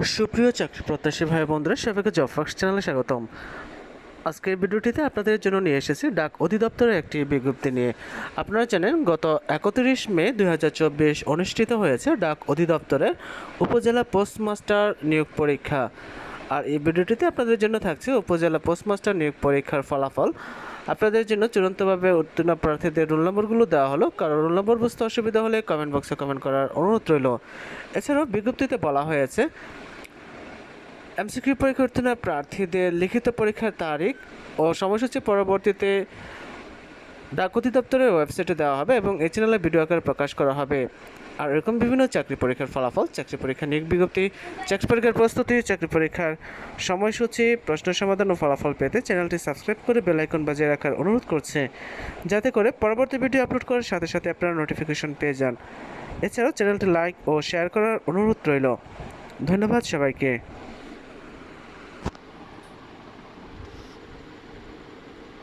সুপ্রিয় চাকরি প্রত্যাশী ভাই বন্ধুরা সবাইকে জব ফাক্স চ্যানেলে স্বাগতম। আজকের ভিডিওটিতে আপনাদের জন্য নিয়ে এসেছি ডাক অধিদপ্তরের একটি বিজ্ঞপ্তি নিয়ে। আপনারা জানেন, গত একত্রিশ মে দু হাজার চব্বিশ অনুষ্ঠিত হয়েছে ডাক অধিদপ্তরের উপজেলা পোস্টমাস্টার নিয়োগ পরীক্ষা। আর এই ভিডিওটিতে আপনাদের জন্য থাকছে উপজেলা পোস্টমাস্টার নিয়োগ পরীক্ষার ফলাফল। আপনাদের জন্য চূড়ান্তভাবে উত্তীর্ণ প্রার্থীদের রোল নম্বরগুলো দেওয়া হলো। কারও রোল নম্বর বুঝতে অসুবিধা হলে কমেন্ট বক্সে কমেন্ট করার অনুরোধ রইল। এছাড়াও বিজ্ঞপ্তিতে বলা হয়েছে এমসিকিউ পরীক্ষা উত্তীর্ণ প্রার্থীদের লিখিত পরীক্ষার তারিখ ও সময়সূচি পরবর্তীতে ডাক অধিদপ্তরের ওয়েবসাইটে দেওয়া হবে এবং এই চ্যানেলে ভিডিও আকারে প্রকাশ করা হবে। আর এরকম বিভিন্ন চাকরি পরীক্ষার ফলাফল, চাকরি পরীক্ষা নিয়োগ বিজ্ঞপ্তি, চাকরি পরীক্ষার প্রস্তুতি, চাকরি পরীক্ষার সময়সূচি, প্রশ্ন সমাধান ও ফলাফল পেতে চ্যানেলটি সাবস্ক্রাইব করে বেলাইকন বাজিয়ে রাখার অনুরোধ করছে। যাতে করে পরবর্তী ভিডিও আপলোড করার সাথে সাথে আপনারা নোটিফিকেশন পেয়ে যান। এছাড়াও চ্যানেলটি লাইক ও শেয়ার করার অনুরোধ রইল। ধন্যবাদ সবাইকে।